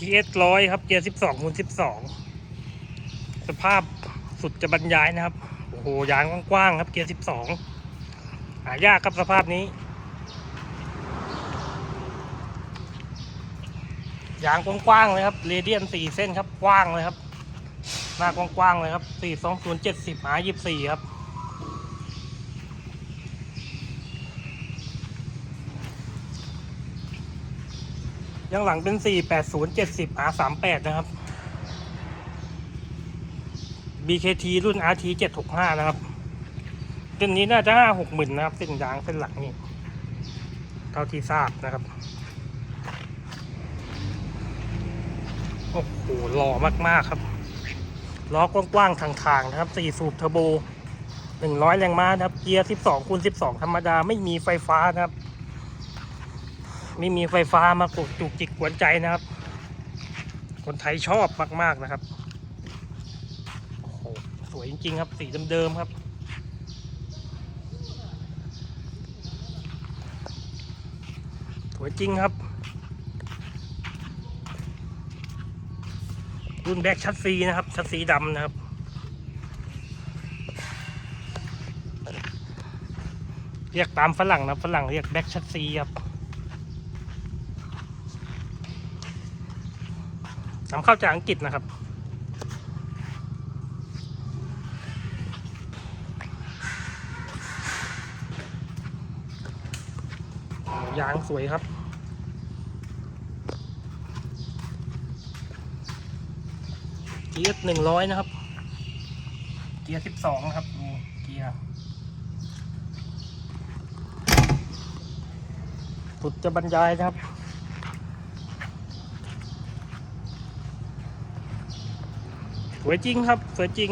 TS ร้อยครับเกียร์สิบสองคูณสิบสองสภาพสุดจะบรรยายนะครับ โอ้โหยางกว้างๆครับ เกียร์สิบสองหายากครับสภาพนี้ ยางกว้างๆเลยครับเรเดียนสี่เส้นครับกว้างเลยครับ หน้ากว้างๆเลยครับสี่สองศูนย์เจ็ดสิบหายี่สี่ครับ ยังหลังเป็น 480 70 R38 นะครับ BKT รุ่น RT 765 นะครับ เส้นนี้น่าจะ 5 6หมื่นนะครับ เส้นยางเส้นหลังนี่เท่าที่ทราบนะครับ โอ้โหหล่อมาก ๆ ครับ ล้อกว้างๆทางๆ นะครับ 4 สูบเทอร์โบ 100 แรงม้านะครับ เกียร์ 12คูณ12 ธรรมดา ไม่มีไฟฟ้านะครับ ไม่มีไฟฟ้ามากดจุกจิกกวนใจนะครับ คนไทยชอบมาก ๆนะครับโอ้โหสวยจริง ๆ ครับ สีเดิมๆครับสวยจริงครับ รุ่นแบ็กชัดซีนะครับ ชัดซีดำนะครับเรียกตามฝรั่งนะฝรั่งเรียกแบ็กชัดซีครับ นำเข้าจากอังกฤษนะครับ ยางสวยครับเกียร์หนึ่งร้อยนะครับ เกียร์สิบสองนะครับนี่เกียร์สุดจะบรรยายนะครับ สวยจริงครับ สวยจริง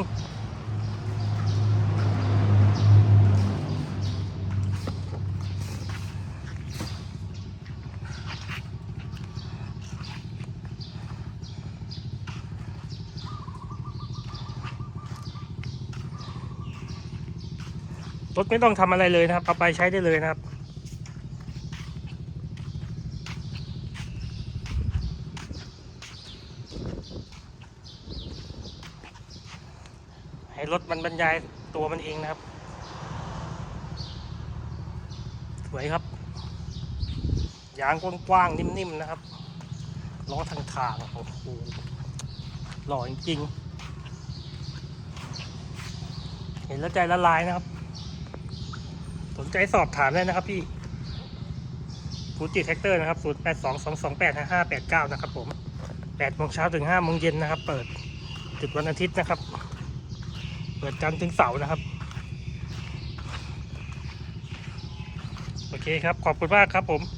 รถไม่ต้องทำอะไรเลยนะครับ เอาไปใช้ได้เลยนะครับ รถมันบรรยายตัวมันเองนะครับ สวยครับ ยางกว้างๆนิ่มๆนะครับล้อทางทางๆโอ้โหหล่อจริงๆ เห็นแล้วใจละลายนะครับ สนใจสอบถามได้นะครับพี่ฟูจิแท็กเตอร์นะครับ 0 8 2 2 2 8 5 5 8 9 นะครับผม8โมงเช้าถึง5โมงเย็นนะครับ เปิดจุดวันอาทิตย์นะครับ เปิดจันทร์ถึงเสาร์นะครับ โอเคครับ ขอบคุณมากครับผม